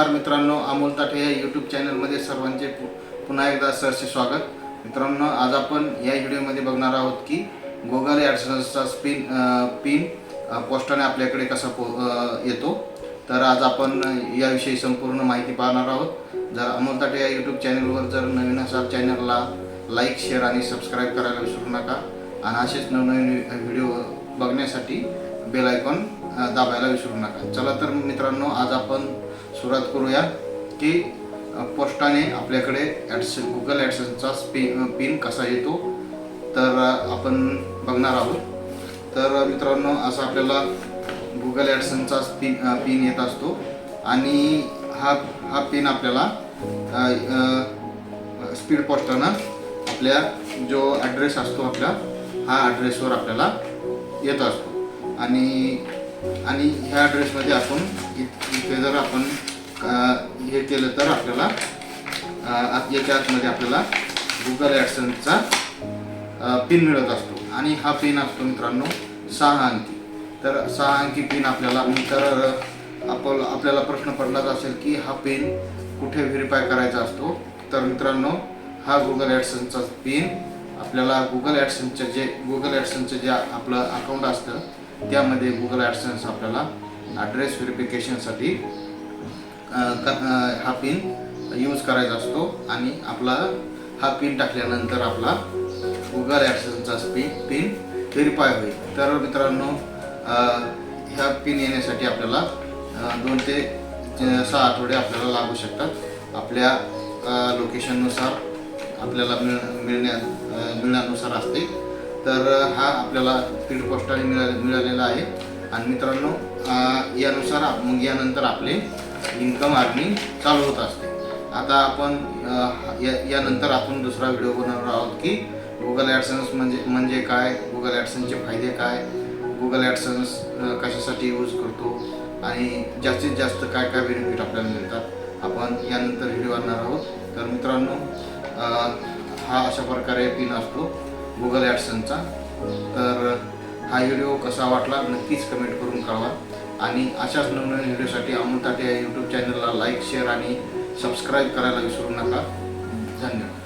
नमस्कार मित्रांनो अमोल ताठे या यूट्यूब चॅनलमध्ये सर्वांचे पु पुन्हा एकदा सरचे स्वागत. मित्रांनो आज आपण या व्हिडिओमध्ये बघणार आहोत की गुगल ॲडसन्सचा स्पिन पिन पोस्टाने आपल्याकडे कसा पो येतो. तर आज आपण याविषयी संपूर्ण माहिती पाहणार आहोत. जर अमोल ताठे या यूट्यूब चॅनलवर जर नवीन असाल चॅनलला लाईक शेअर आणि सबस्क्राईब करायला विसरू नका. आणि असेच नवनवीन व्हिडिओ बघण्यासाठी बेल आयकॉन दाबायला विसरू नका. चला तर मित्रांनो आज आपण सुरुवात करूया की पोस्टाने आपल्याकडे ॲड्स गुगल ॲडसनचा पिन पिन कसा येतो तर आपण बघणार आहोत. तर मित्रांनो असा आपल्याला गुगल ॲडसनचा पिन पिन येत असतो आणि हा हा पिन आपल्याला स्पीड पोस्टानं आपल्या जो ॲड्रेस असतो आपल्या हा ॲड्रेसवर आपल्याला येत असतो. आणि आणि ह्या ॲड्रेसमध्ये आपण इ- इथे जर आपण हे केलं तर आपल्याला आत याच्या आतमध्ये आपल्याला गुगल ॲडसनचा पिन मिळत असतो. आणि हा पिन असतो मित्रांनो सहा अंकी. तर सहा अंकी पिन आपल्याला नंतर आपण आपल्याला प्रश्न पडलाच असेल की हा पिन कुठे व्हेरीफाय करायचा असतो? तर मित्रांनो हा गुगल ॲडसनचा पिन आपल्याला गुगल ॲडसनचं जे गुगल ॲडसनचं जे आपलं अकाउंट असतं त्यामध्ये गुगल ॲडसन्स आपल्याला ॲड्रेस व्हेरिफिकेशनसाठी हा पिन यूज करायचा असतो आणि आपला हा पिन टाकल्यानंतर आपला गुगल ॲडसनचा स्पी पिन व्हेरीफाय होईल. तर मित्रांनो ह्या पिन येण्यासाठी आपल्याला दोन ते सहा आठवडे आपल्याला लागू शकतात. आपल्या लोकेशननुसार आपल्याला मिळ मिळण्या मिळण्यानुसार असते. तर हा आपल्याला स्पीड पोस्टाने मिळा मिळालेला आहे. आणि मित्रांनो यानुसार मग यानंतर आपले इन्कम अर्निंग चालू होत असते. आता आपण या यानंतर आपण दुसरा व्हिडिओ बनवणार आहोत की गुगल ॲडसन्स म्हणजे म्हणजे काय? गुगल ॲडसन्सचे फायदे काय? गुगल ॲडसन्स कशासाठी यूज करतो? आणि जास्तीत जास्त काय काय बेनिफिट आपल्याला मिळतात? आपण यानंतर व्हिडिओ आणणार आहोत. तर मित्रांनो हा अशा प्रकारे पिन असतो गुगल ॲडसनचा तर हा व्हिडिओ कसा वाटला नक्कीच कमेंट करून कळवा. आणि अशाच नवनवीन व्हिडिओसाठी अमृताटे या यूट्यूब चॅनलला लाईक शेअर आणि सबस्क्राईब करायला विसरू नका. धन्यवाद.